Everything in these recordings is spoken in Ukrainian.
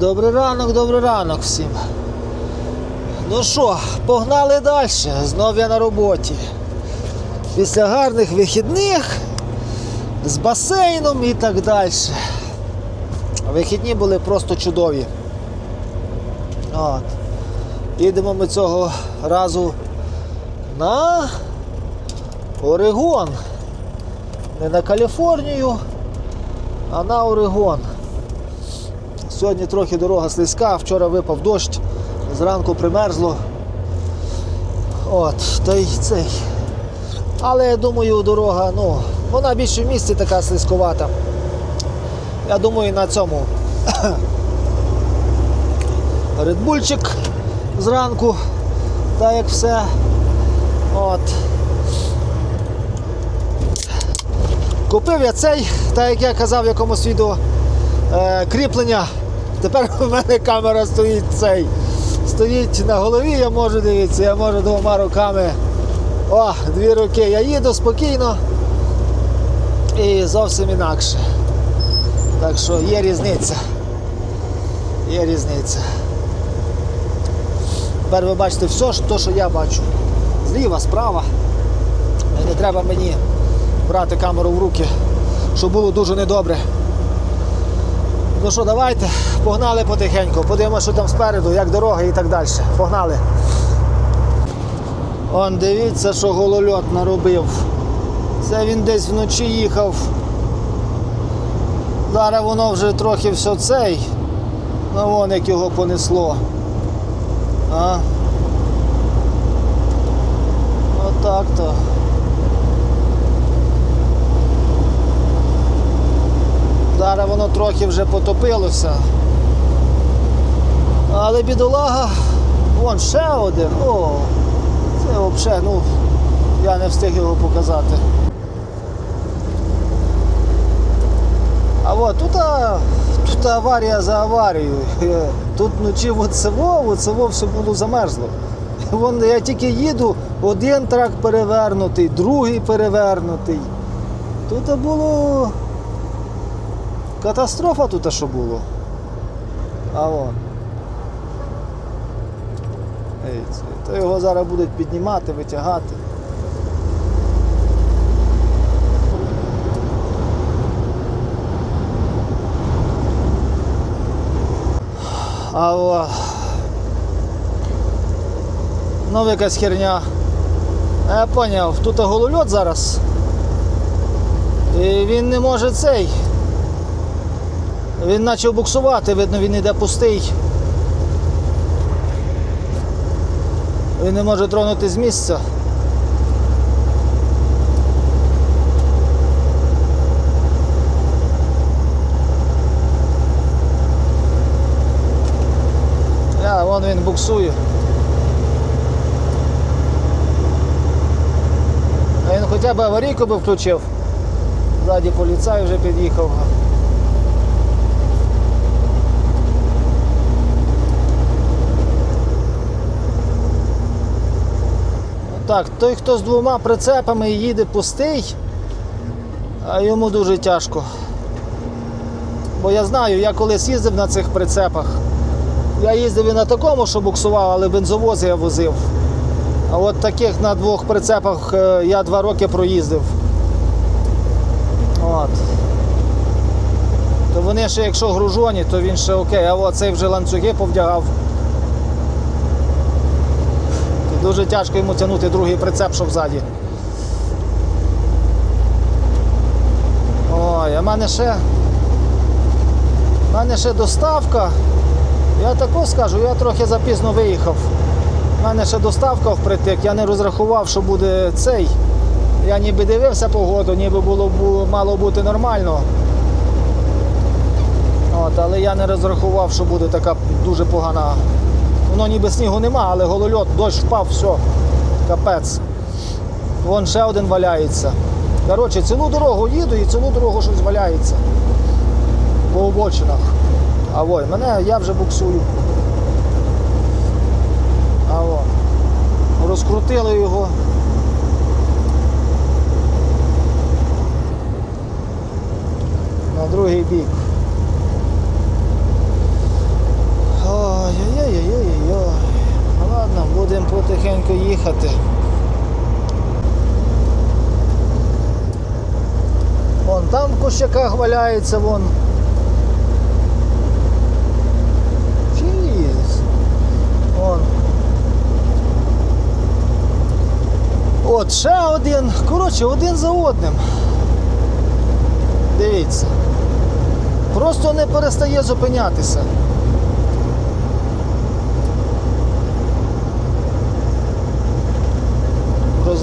Добрий ранок, добрий ранок всім. Ну що, погнали далі. Знов я на роботі. Після гарних вихідних з басейном і так далі. Вихідні були просто чудові. От. Їдемо ми цього разу на Орегон. Не на Каліфорнію, а на Орегон. Сьогодні трохи дорога слизька, вчора випав дощ, зранку примерзло. От, та й цей. Але я думаю, дорога, ну, вона більше в місті така слизьковата. Я думаю, на цьому редбульчик зранку, так як все. От. Купив я цей, так як я казав в якомусь відео, е, кріплення. Тепер у мене камера стоїть цей. Стоїть на голові, я можу дивитися, я можу двома руками. О, дві руки. Я їду спокійно і зовсім інакше. Так що є різниця. Є різниця. Тепер ви бачите все, що- що я бачу. Зліва, справа. Не треба мені брати камеру в руки, щоб було дуже недобре. Ну що, давайте, погнали потихеньку, подивимося, що там спереду, як дорога і так далі. Погнали. Он дивіться, що голольот наробив. Це він десь вночі їхав. Зараз воно вже трохи все цей. Ну вон як його понесло. А? Отак то. Зараз воно трохи вже потопилося. Але бідолага, вон ще один. О, це взагалі, ну, я не встиг його показати. А от тут, а, тут аварія за аварією. Тут вночі от село, от село все було замерзло. Вон я тільки їду, один трак перевернутий, другий перевернутий. Тут було катастрофа тут що було. А вон. То його зараз будуть піднімати, витягати. А ну якась херня. Я поняв, тут голольот зараз. І він не може цей. Він почав буксувати, видно, він йде пустий. Він не може тронути з місця. Я, вон він буксує. А він хоча б аварійку би включив. Ззаді поліцай вже під'їхав. Так, той, хто з двома прицепами їде пустий, а йому дуже тяжко. Бо я знаю, я колись їздив на цих прицепах. Я їздив і на такому, що буксував, але бензовози я возив. А от таких на двох прицепах е, я два роки проїздив. От. То вони ще, якщо гружоні, то він ще окей, а от цей вже ланцюги повдягав. І дуже тяжко йому тягнути другий прицеп, що взаді. Ой, а в мене ще. в мене ще доставка. Я тако скажу, я трохи запізно виїхав. У мене ще доставка впритик, я не розрахував, що буде цей. Я ніби дивився погоду, ніби було бу- мало бути нормально. От, але я не розрахував, що буде така дуже погана. Воно ніби снігу нема, але голольот, дощ впав, все, капець. Вон ще один валяється. Коротше, цілу дорогу їду і цілу дорогу щось валяється. По обочинах. А ой, мене я вже буксую. А о. Розкрутили його. На другий бік. Ой-ой-ой-ой-ой. Ну ладно, будемо потихеньку їхати. Вон там в кущаках валяється, вон. Чіз. Вон. От, ще один. Коротше, один за одним. Дивіться. Просто не перестає зупинятися.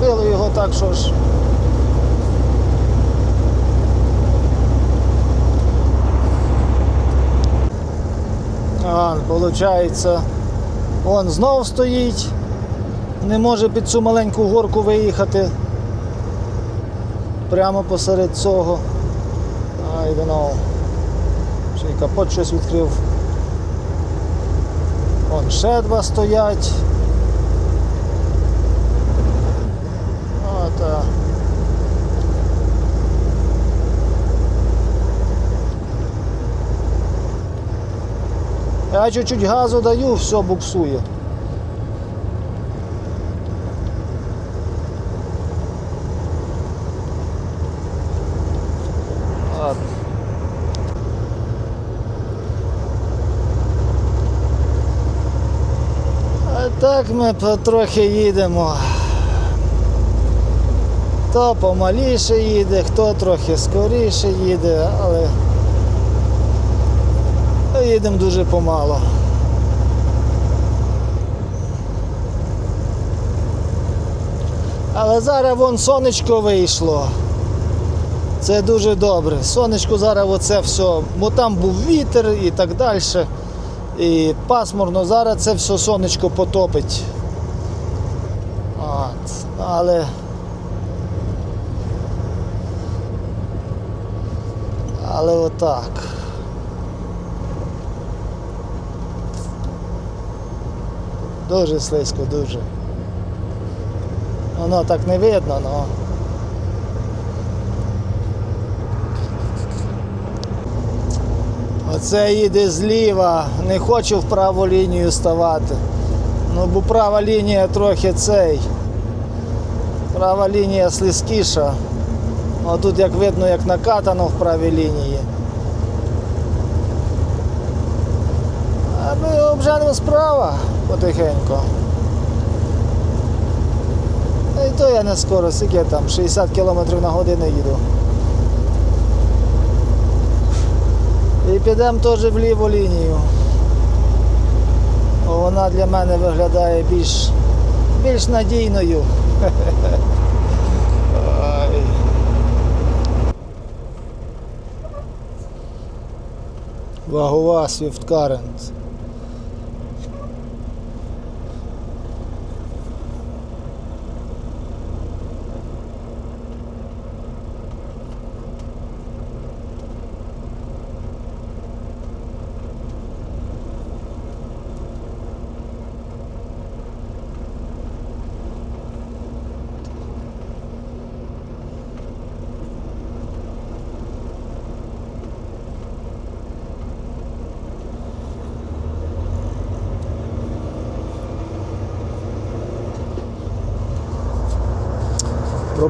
Розбили його так, що ж. А, виходить, он знов стоїть, не може під цю маленьку горку виїхати. Прямо посеред цього. I don't. Ще й капот щось відкрив. Вон ще два стоять. Я чуть-чуть газу даю, все буксує. А так ми потрохи їдемо. Хто помаліше їде, хто трохи скоріше їде, але їдемо дуже помало. Але зараз вон сонечко вийшло. Це дуже добре. Сонечко зараз оце все, бо там був вітер і так далі. І пасмурно, зараз це все сонечко потопить. От. Але. Але отак. Дуже слизько, дуже. Воно так не видно, але. Оце їде зліва, не хочу в праву лінію ставати. Ну, бо права лінія трохи цей. Права лінія слизькіша. А тут як видно, як накатано в правій лінії. А ми обженемо справа потихеньку. І то я не скоро, скільки я там 60 км на годину їду. І підемо теж в ліву лінію. Вона для мене виглядає більш, більш надійною. Вагова Swift Current.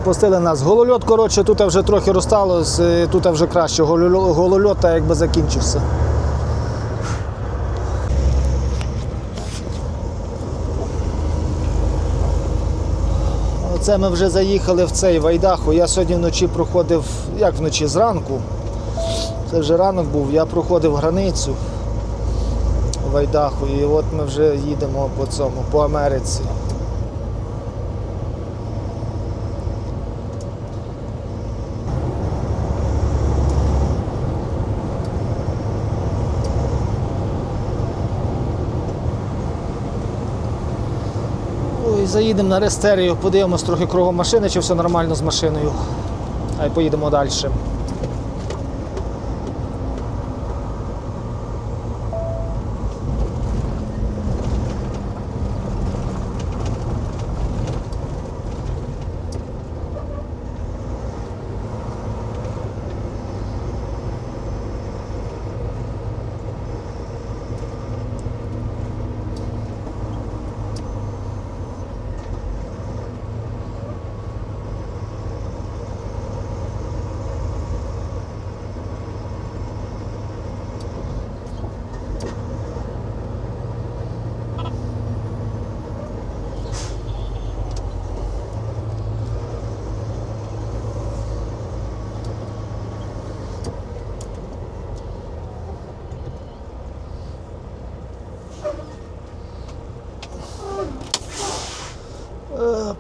Пропустили нас. Голольот, коротше, тут вже трохи розстало, тут вже краще. Голольот та якби закінчився. Оце ми вже заїхали в цей Вайдаху. Я сьогодні вночі проходив, як вночі, зранку. Це вже ранок був, я проходив границю в Вайдаху і от ми вже їдемо по цьому, по Америці. Ой, заїдемо на рестерію, подивимось трохи кругом машини, чи все нормально з машиною. А й поїдемо далі.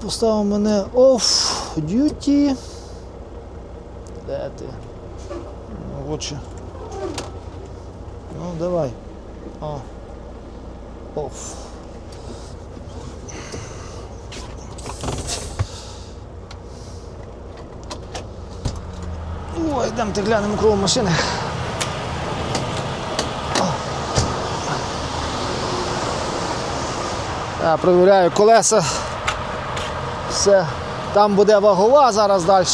Поставив мене off duty. Де ти? Ну, Лучше. Ну, давай. О. Off. Ой, йдемо ти глянемо кругом машини. Я перевіряю колеса. Все. Там буде вагова зараз далі.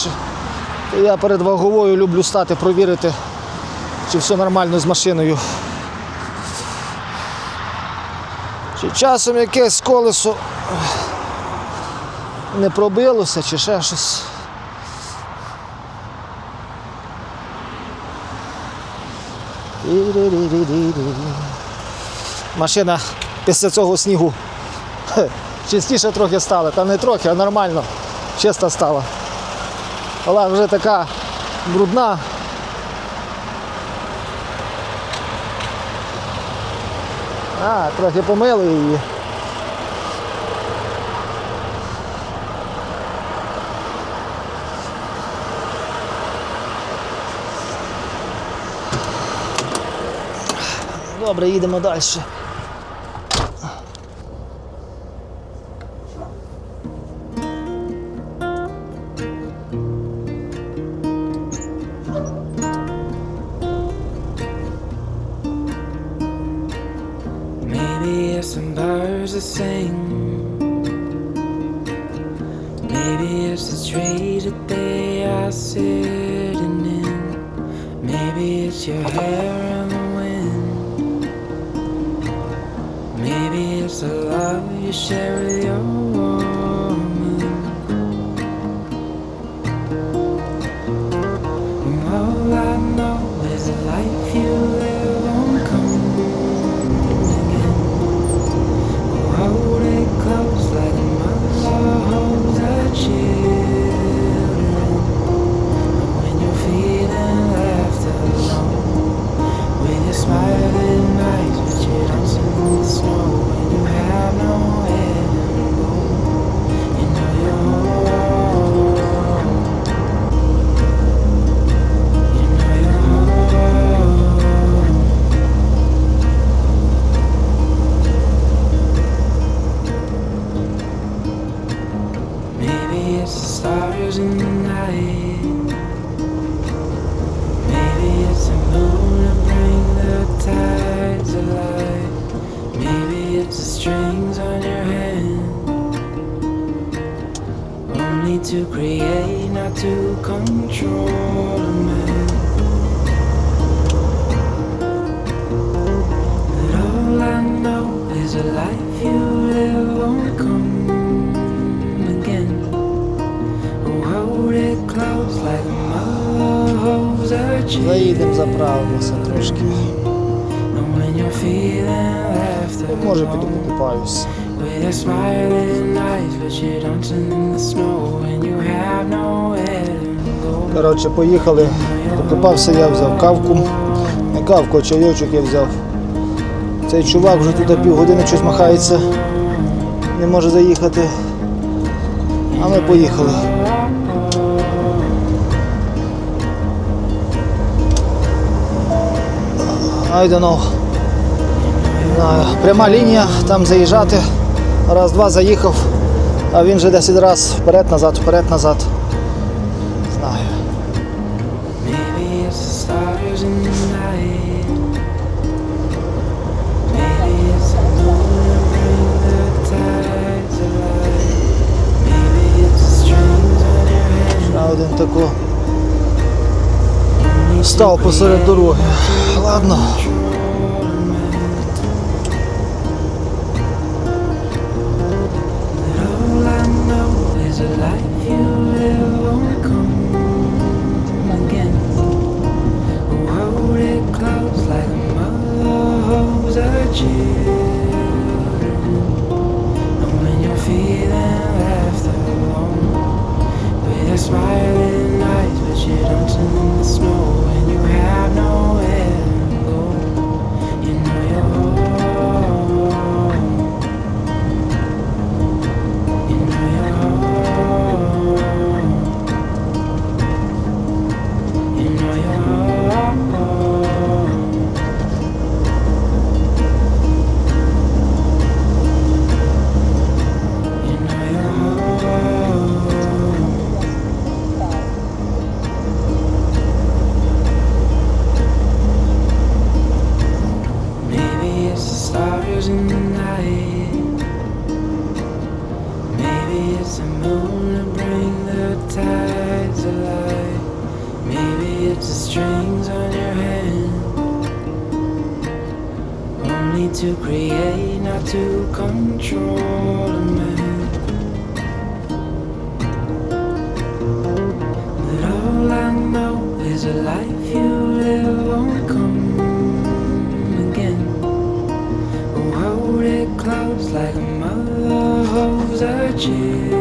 Я перед ваговою люблю стати, провірити, чи все нормально з машиною. Чи часом якесь колесо не пробилося, чи ще щось. Машина після цього снігу чистіше трохи стала, та не трохи, а нормально, чиста стала. Але вже така брудна. А, трохи помили її. Добре, їдемо далі. Some that sing. Maybe it's the tree that they are sitting in. Maybe it's your hair in the wind. Maybe it's the love you share with your know. Snow when you have nowhere to go. Коротше, поїхали. Покупався я, взяв кавку. Не кавку, а чайочок я взяв. Цей чувак вже тут півгодини щось махається. Не може заїхати. А ми поїхали. I don't know. Пряма лінія, там заїжджати. Раз-два заїхав, а він вже 10 разів вперед-назад, вперед-назад. Став посеред дороги. Ладно. the life you live won't come again. Hold it close like a mother holds a child.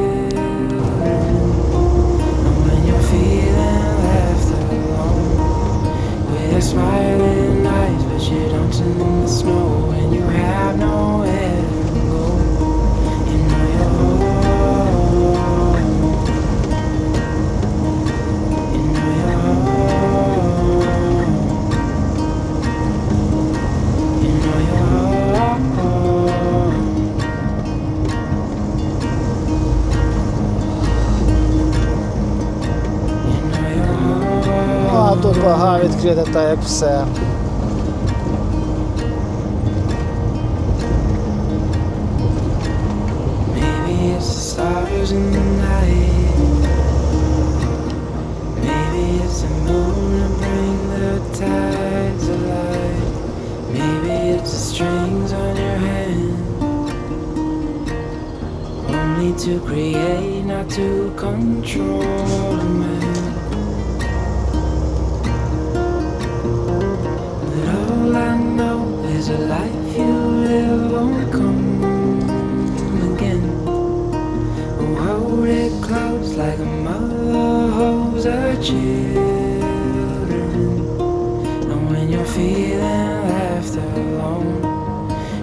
відкрита так як все. Maybe it's the stars in the night. Maybe it's the moon to bring the tides alive. Maybe it's the strings on your hand. Only to create, not to control a man. All I know is a life you live won't come again. Oh, hold it close like a mother holds her children. And when you're feeling left alone,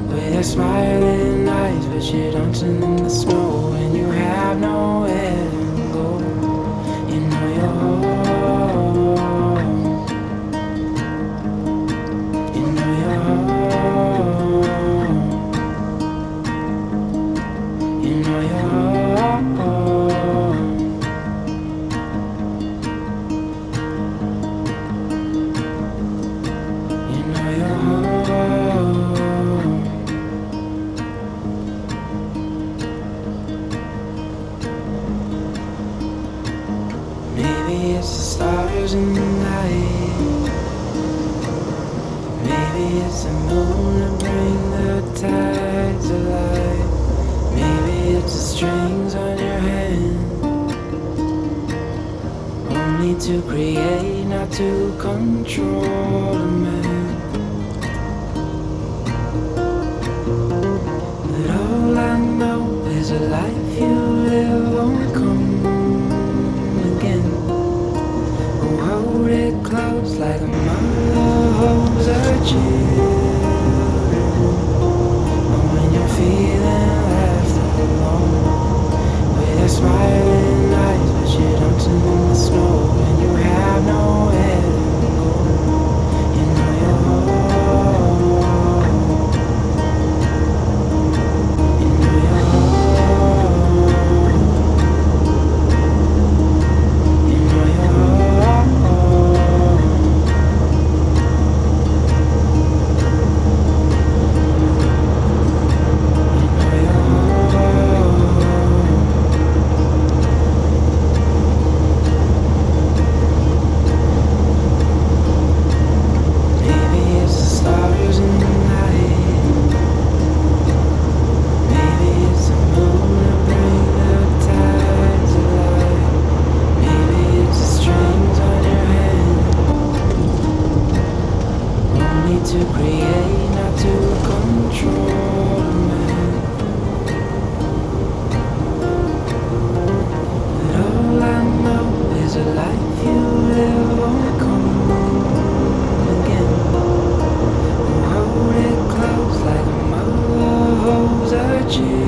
with your smiling eyes, but you don't in the snow, To create, not to control a man. But all I know is a life you live won't come again. Oh, hold it close like a mother holds her. And when you're feeling left alone, with your smiling you have magic.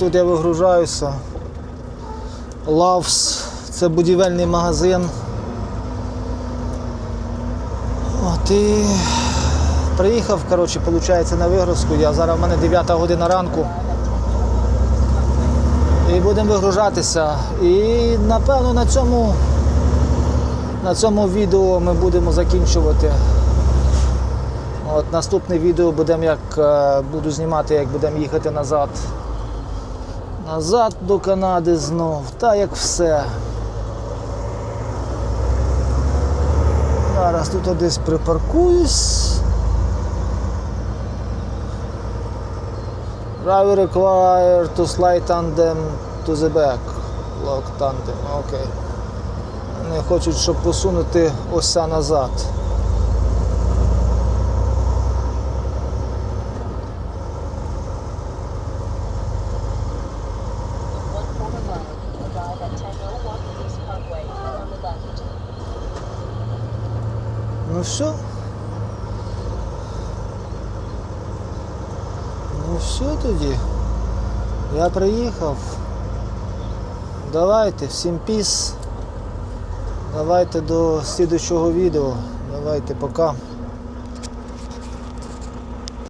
Тут я вигружаюся. Лавс, це будівельний магазин. От і приїхав, коротше, виходить, на вигрузку. Я зараз в мене 9 година ранку. І будемо вигружатися. І напевно на цьому, на цьому відео ми будемо закінчувати. От наступне відео будемо як е, буду знімати, як будемо їхати назад. Назад до Канади знов. Та як все. Зараз тут десь припаркуюсь. Driver required to slide tandem to the back. Lock tandem, окей. Не хочуть, щоб посунути ося назад. Я приїхав. Давайте, всім піс. Давайте до слідчого відео. Давайте, пока.